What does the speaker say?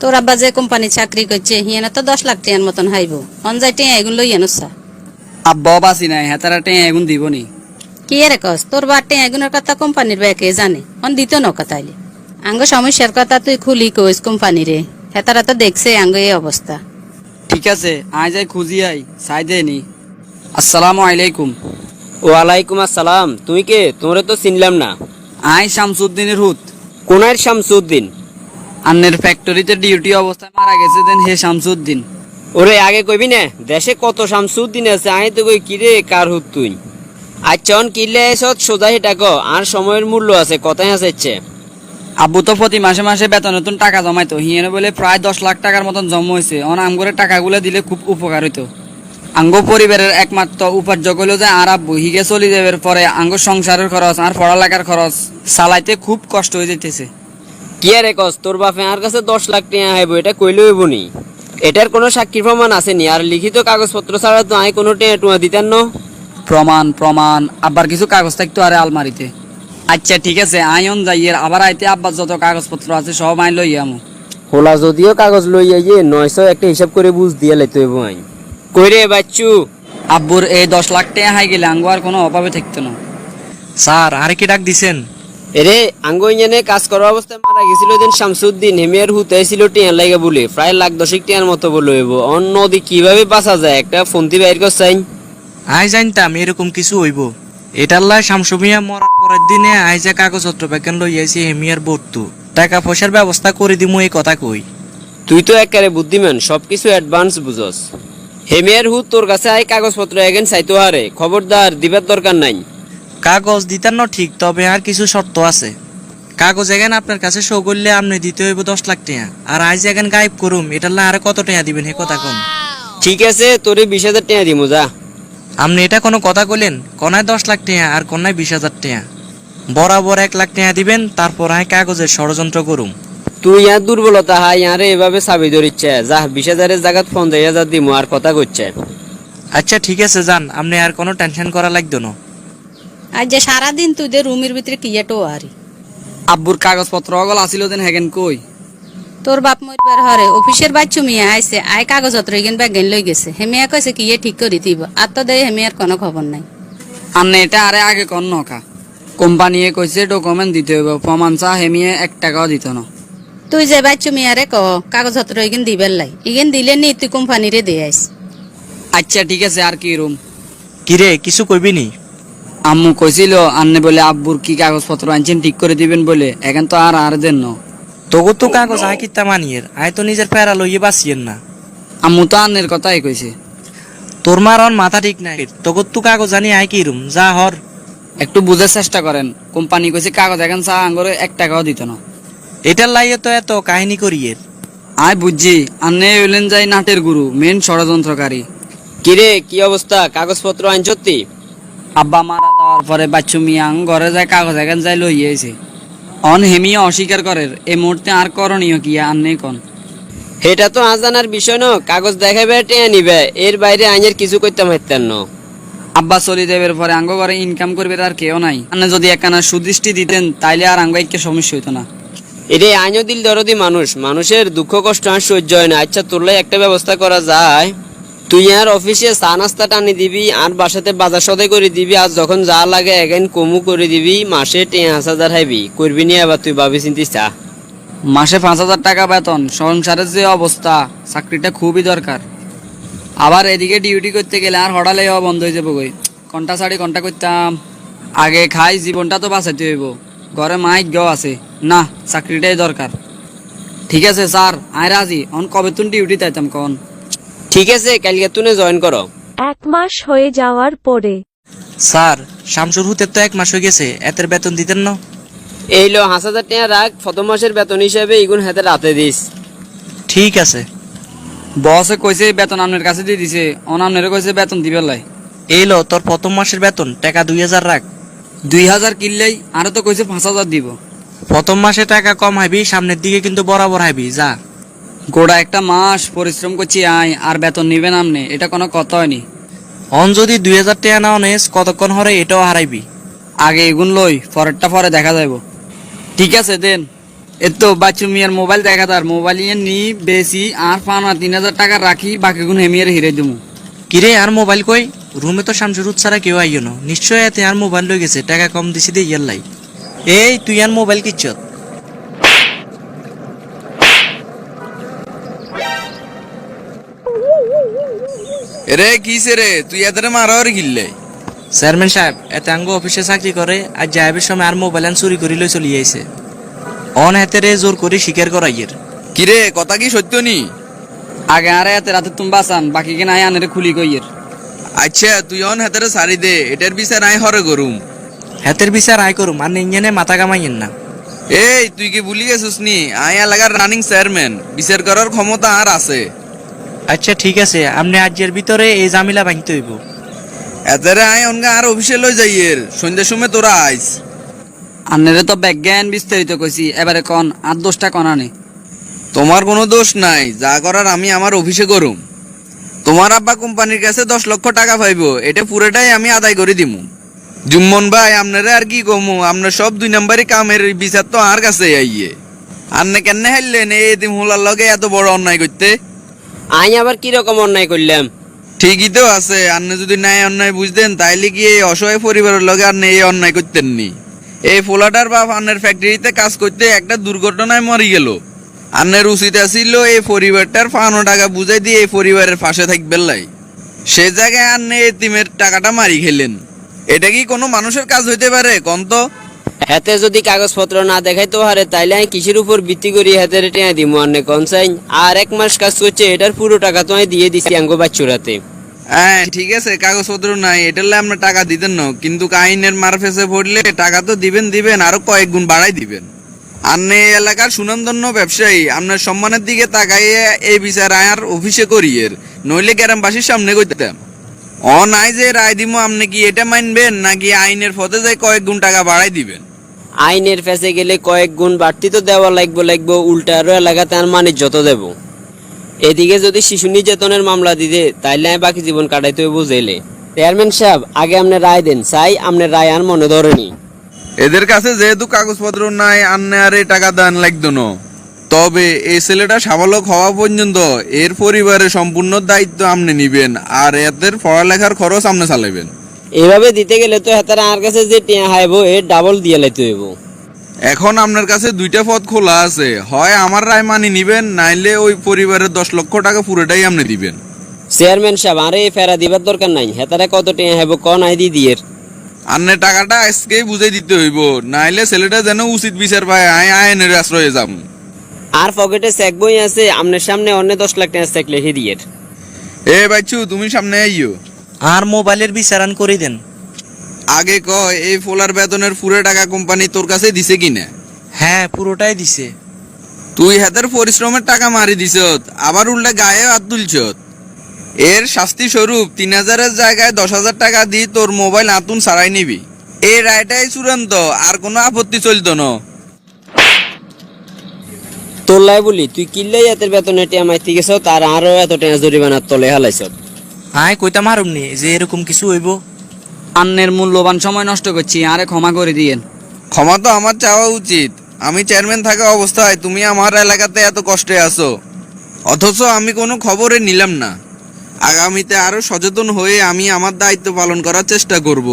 তোর আব্বা যে কোম্পানি চাকরি করছে হিয়ানা তো দশ লাখ টিয়ার মতন হাইব। অন যাই টিয়া এগুন লই আনসা আব্বাও বাসি নাই হেতারা টেঁ এগুন দিব নি কি এর কস তোর বা টিয়া এগুনের কথা কোম্পানির ব্যাকে জানে? অন দিত নকা তাইলে আঙ্গ সমস্যার কথা তুই খুলি কইস কোম্পানিরে হেতারা তো দেখছে আঙ্গ এই অবস্থা। ঠিক আছে আয় যাই খুঁজি আই সাই দে নি। আসসালামু আলাইকুম। ওয়ালাইকুম আসসালাম তুই কে? তোরে তো চিনলাম না। আই শামসুদ্দিনের হুত। কোনার শামসুদ্দিন? আন্নের ফ্যাক্টরিতে ডিউটি অবস্থায় মারা গেছে দেন হে শামসুদ্দিন। ওরে আগে কইবি না দেশে কত শামসুদ্দিন আছে আই তো কই কিরে কার হুত তুই? আচ্ছা অন কিলে এসত সোজা হেটা ক আর সময়ের মূল্য আছে কথাই আছে। আব্বু তো প্রতি মাসে মাসে বেতন নতুন টাকা জমাইতো হিয়েনে বলে প্রায় দশ লাখ টাকার মতন জমা হয়েছে। অন আমগরে টাকাগুলো দিলে খুব উপকার হইতো। আঙ্গ পরিবারের একমাত্র উপার্য হইল যে আর আব্বু হিগে চলি যাবার পরে আঙ্গ সংসারের খরচ আর পড়ালেখার খরচ চালাইতে খুব কষ্ট হয়ে যেতেছে কি আরে কস তোর বাপে আর কাছে দশ লাখ টাকা আইব এটা কইলে হইব নি। এটার কোনো সাক্ষী প্রমাণ আসেনি আর লিখিত কাগজপত্র ছাড়া তো আই কোনো টেয়া টুয়া দিতেন না। প্রমাণ প্রমাণ আব্বার কিছু কাগজ থাকতো আরে আলমারিতে। আচ্ছা ঠিক আছে আইন যাইয়ের আবার আইতে আব্বার যত কাগজপত্র আছে সব আইন লই আমু। হোলা যদিও কাগজ লই আইয়ে নয়শো একটা হিসাব করে বুঝ দিয়ে লাইতে হইব আই কই রে বাচ্চু? আব্বুর এই দশ লাখ টাকা হাই গেলে আঙ্গু আর কোনো অভাবে থাকতো না। স্যার আরে কি ডাক দিছেন? এরে আঙ্গ ইঞ্জানে কাজ করার অবস্থায় মারা গেছিল দিন শামসুদ্দিন। হেমিয়ার হুতে ছিল টিয়ার লাগে বলে। প্রায় লাখ দশেক টিয়ার মতো বলে হইব। অন্য নদী কীভাবে বাঁচা যায়? একটা ফোনটি বাইর করছাইন আই জানতাম এরকম কিছু হইব। এটার লাই শামসুমিয়া মরার পরের দিনে আইজা কাগজপত্র বেকেন লই আইছি হেমিয়ার বর্তু টাকা পয়সার ব্যবস্থা করে দিমু এই কথা কই। তুই তো একেবারে বুদ্ধিমান সবকিছু অ্যাডভান্স বুঝস। হেমিয়ার হুত তোর কাছে আই কাগজপত্র এগেন চাইতো হারে। খবরদার দিবার দরকার নাই। কাগজ দিতেন না ঠিক তবে আর কিছু শর্ত আছে। কাগজ এখানে আপনার কাছে শো করলে আপনি দিতে হইব দশ লাখ টাকা। আর আজ এখানে গায়েব করুম এটার না আর কত টাকা দিবেন হে কথা কোন। ঠিক আছে তোরে বিশ হাজার টাকা দিমু যা। আপনি এটা কোনো কথা কইলেন? কনায় দশ লাখ টাকা আর কনায় বিশ হাজার টাকা। বরাবর এক লাখ টাকা দিবেন তারপর আই কাগজের ষড়যন্ত্র করুম। তুই আর দুর্বলতা হাই আরে এভাবে চাবি ধরিচ্ছে। যা বিশ হাজারের জায়গাত পঞ্চাশ হাজার দিমু আর কথা করছে আচ্ছা ঠিক আছে যান। আপনি আর কোনো টেনশন করা লাগতো না। আজ যে সারাদিন তুই যে রুমের ভিতরে কিয়াটো আরি? আব্বুর কাগজপত্র অগল আসিল দেন হেগেন কই? তোর বাপ মরবার হরে অফিসের বাচ্চু মিয়া আইছে আই কাগজপত্র ইগেন ব্যাগেন লই গেছে। হেমিয়া কইছে কি ইয়ে ঠিক করে দিব আর তো দেয় হেমিয়ার কোনো খবর নাই। আন্নে এটা আরে আগে কর নকা কোম্পানিয়ে কইছে ডকুমেন্ট দিতে হইব প্রমাণ চা হেমিয়ে এক টাকাও দিত না। তুই যে বাচ্চু মিয়ারে ক কাগজপত্র ইগেন দিবার লাই। ইগেন দিলে নি তুই কোম্পানিরে দিয়ে আইস। আচ্ছা ঠিক আছে আর কি রুম? কিরে কিছু কইবি নি? আম্মু কইছিল আন্নে বলে আব্বুর কি কাগজপত্র আনছেন ঠিক করে দিবেন বলে? এখন তো আর আর দেন না। তোকে তো কাগজ আয় কিতা মানিয়ের। আয় তো নিজের প্যারা লইয়ে বাঁচিয়েন না। আম্মু তো আন্নের কথাই কইছে। তোর মার মাথা ঠিক নাই। তোকে তো কাগজ জানি আয় কি রুম যা হর। একটু বুঝার চেষ্টা করেন। কোম্পানি কইছে কাগজ এখন চা আঙ্গরে এক টাকাও দিত না। এটার লাইয়ে তো এত কাহিনী করিয়ের। আয় বুঝছি আন্নে হইলেন যাই নাটের গুরু মেন ষড়যন্ত্রকারী। কিরে কি অবস্থা? কাগজপত্র আইন সত্যি আব্বা মারা যাওয়ার পরে বাচ্চু মিয়াং ঘরে যায় কাগজ এখন যাই লইয়েছে অন হেমিয়া অস্বীকার করে এই মুহূর্তে আর করণীয় কি আন্নে কন? এটা তো আজানার বিষয় ন কাগজ দেখাবে টেয়া নিবে এর বাইরে আইনের কিছু করতে পারতেন না। আব্বা চলি দেবের পরে আঙ্গ ঘরে ইনকাম করবে আর কেউ নাই। আন্নে যদি একখানা সুদৃষ্টি দিতেন তাইলে আর আঙ্গ একটা সমস্যা হইতো না। এরে আইনও দিল দরদি মানুষ মানুষের দুঃখ কষ্ট আর সহ্য হয় না। আচ্ছা তোর একটা ব্যবস্থা করা যায়। তুই আর অফিসে চা নাস্তা টানি দিবি, আর বাসাতে বাজার সদাই করে দিবি, আর যখন যা লাগে এগেন কমু করে দিবি, মাসে টেঁ হাজার হাইবি। করবি নি আবার তুই ভাবি চিন্তিস চা মাসে পাঁচ হাজার টাকা বেতন, সংসারের যে অবস্থা, চাকরিটা খুবই দরকার। আবার এদিকে ডিউটি করতে গেলে আর হঠালে বন্ধ হয়ে যাব গই ঘণ্টা সাড়ে ঘণ্টা করতাম। আগে খাই, জীবনটা তো বাঁচাতে হইব। ঘরে মাইক গেও আছে। না, চাকরিটাই দরকার। ঠিক আছে, স্যার, আয় রাজি। অন কবে তুন ডিউটি তাইতাম কন? ঠিক আছে কালকে তুনে জয়েন করো। এক মাস হয়ে যাওয়ার পরে। স্যার শামসুর হুতের তো এক মাস হয়ে গেছে এতের বেতন দিতেন না? এই লো হাজার হাজার টাকা রাখ প্রথম মাসের বেতন হিসাবে ইগুন হাতে রাতে দিস। ঠিক আছে। বসে কইছে বেতন আপনার কাছে দিয়ে দিছে অন আপনার কইছে বেতন দিবে লাই। এই লো তোর প্রথম মাসের বেতন টাকা দুই হাজার রাখ। দুই হাজার কিনলেই আরও তো কইছে পাঁচ হাজার দিব। প্রথম মাসে টাকা কম হাইবি সামনের দিকে কিন্তু বরাবর হাইবি যা। গোড়া একটা মাস পরিশ্রম করছি আয় আর বেতন নিবেন আমনে এটা কোনো কথা হয়নি। অন যদি দুই হাজার টাকা না অনেস কতক্ষণ হরে এটাও হারাইবি। আগে এগুন লই পরেরটা পরে দেখা যাইব। ঠিক আছে দেন। এ তো বাচ্চু মিয়ার মোবাইল দেখা তার। মোবাইল নিয়ে নি বেশি আর পানা তিন হাজার টাকা রাখি বাকি গুণ হেমিয়ার হিরে দিমু। কিরে আর মোবাইল কই? রুমে তো শামসুর ছাড়া কেউ আইও না। নিশ্চয় এতে আর মোবাইল লই গেছে টাকা কম দিছি দিয়ে ইয়াল্লাই এই তুই আর মোবাইল কিচ্ছত? রে কিসে রে? তুই এদের মারার গিল্লে। চেয়ারম্যান সাহেব এতে আঙ্গ অফিসে চাকরি করে আর যাইবের সময় আর মোবাইল চুরি করি লই চলি আইছে। অন হাতে রে জোর করে স্বীকার করাইয়ের। কিরে কথা কি সত্য নি? আগে আরে এতে রাতে তুমি বাঁচান বাকি কে নাই আনের খুলি কইয়ের। আচ্ছা তুই অন হাতের সারি দে এটার বিচার আই হরে গরুম হাতের বিচার আয় করুম আর ইঞ্জানে মাথা কামাইয়েন না। এই তুই কি ভুলি গেছিস নি? আই এলাকার রানিং চেয়ারম্যান বিচার করার ক্ষমতা আর আছে। আচ্ছা ঠিক আছে। আপনি আজকের ভিতরে এই জামিলা ভাঙতে হইব। এতারে আই অনগা আর অফিসে লই যাইয়ের সন্ধ্যার সময় তোরা আইস। আন্নারে তো ব্যাজ্ঞান বিস্তারিত কইছি। এবারে কন আর দোষটা কনানি তোমার কোনো দোষ নাই। যা করার আমি আমার অফিসে করুম। তোমার আব্বা কোম্পানির কাছে দশ লক্ষ টাকা পাইবো। এটা পুরোটাই আমি আদায় করে দিমু। জুম্মন ভাই আপনারা আর কি কমু? আপনার সব দুই নম্বরই কামের বিচার তো আর কাছে আইয়ে। আপনি কেন হারলেন এই দিম হোলার লগে এত বড় অন্যায় করতে? আই আবার কীরকম অন্যায় করলাম? ঠিকই তো আছে আপনি যদি ন্যায় অন্যায় বুঝতেন, তাইলে কি এই অসহায় পরিবারের লগে আপনি এই অন্যায় করতেন নি এই ফোলাটার বাপ আন্নের ফ্যাক্টরিতে কাজ করতে একটা দুর্ঘটনায় মরি গেল। আন্নের উচিত আছিল এই পরিবারটার পাঁচশো টাকা বুঝাই দিয়ে এই পরিবারের পাশে থাকবেন লাই। সে জায়গায় আন্নে এতিমের টাকাটা মারি খেলেন। এটা কি কোনো মানুষের কাজ হইতে পারে কন্ত হাতে যদি কাগজপত্র না দেখাইতে পারে, তাইলে আমি কিসের উপর ভিত্তি করি হাতে টেনে দিমু অনেক কনসাইন আর এক মাস কাজ করছে, এটার পুরো টাকা তো আমি দিয়ে দিছি আঙ্গ বাচ্চুরাতে। হ্যাঁ ঠিক আছে, কাগজপত্র নাই এটালে আপনার টাকা দিতেন না। কিন্তু আইনের মারফেসে পড়লে টাকা তো দিবেন দিবেন, আরও কয়েক গুণ বাড়াই দিবেন। এই এলাকার সুনামধন্য ব্যবসায়ী, আপনার সম্মানের দিকে তাকাইয়ে এই বিচার আয়ার অফিসে করিয়ের। নইলে গ্রামবাসীর সামনে করতাম অ, নাই যে রায় দিমো, আপনি কি এটা মানবেন? নাকি আইনের পথে যাই কয়েক গুণ টাকা বাড়াই দিবেন? আইনের ফেসে গেলে কয়েক গুণ বাড়তি তো দেওয়া লাগবো লাগবো, উল্টা আরও এলাকাতে আর মানে যত দেব। এদিকে যদি শিশু নির্যাতনের মামলা দিতে, তাইলে আমি বাকি জীবন কাটাইতে হইব জেলে। চেয়ারম্যান সাহেব, আগে আপনি রায় দেন, চাই আপনার রায় আর মনে ধরেনি। এদের কাছে যেহেতু কাগজপত্র নাই আন্নে আর এই টাকা দান লাগতো না। তবে এই ছেলেটা স্বাবলক হওয়া পর্যন্ত এর পরিবারের সম্পূর্ণ দায়িত্ব আপনি নিবেন, আর এদের পড়ালেখার খরচ আপনি চালাবেন এভাবে দিতে গেলে তো হেতারা আমার কাছে যে টিয়া হাইব এর ডাবল দিয়ে লাইতে হইব। এখন আপনার কাছে দুইটা পথ খোলা আছে। হয় আমার রায় মানি নিবেন নাইলে ওই পরিবারের দশ লক্ষ টাকা পুরোটাই আপনি দিবেন। চেয়ারম্যান সাহেব আরে এই ফেরা দিবার দরকার নাই। হেতারা কত টিয়া হাইব কন আই দি দিয়ে আন্নে টাকাটা আজকেই বুঝাই দিতে হইব। নাইলে ছেলেটা যেন উচিত বিচার পায় আয় আইনের আশ্রয়ে যাম। আর পকেটে চেক বই আছে আপনার সামনে অন্য দশ লাখ টাকা চেক লিখে দিয়ে এ বাচ্চু তুমি সামনে আইও আর মোবাইলের বিচারান করে দেন। আগে কয় এই ফোলার বেতনের পুরো টাকা কোম্পানি তোর কাছে দিছে কিনা? হ্যাঁ পুরোটাই দিছে। তুই হাতের পরিশ্রমের টাকা মারি দিছ আবার উল্টা গায়ে হাত তুলছ এর শাস্তি স্বরূপ তিন হাজারের জায়গায় দশ হাজার টাকা দিয়ে তোর মোবাইল আতুন সারাই নিবি। এই রায়টাই চূড়ান্ত আর কোনো আপত্তি চলতো না। তোর লাই বলি তুই কিল্লাই এতের বেতনে টিয়া মাইতে গেছ তার আরও এত টাকা জরিমানার তলে হালাইছ হাই কইতাম হারুম নি যে এরকম কিছু হইব। আন্নের মূল্যবান সময় নষ্ট করছি আরে ক্ষমা করে দিয়েন। ক্ষমা তো আমার চাওয়া উচিত। আমি চেয়ারম্যান থাকা অবস্থায় তুমি আমার এলাকাতে এত কষ্টে আছো। অথচ আমি কোনো খবরে নিলাম না। আগামীতে আরও সচেতন হয়ে আমি আমার দায়িত্ব পালন করার চেষ্টা করব।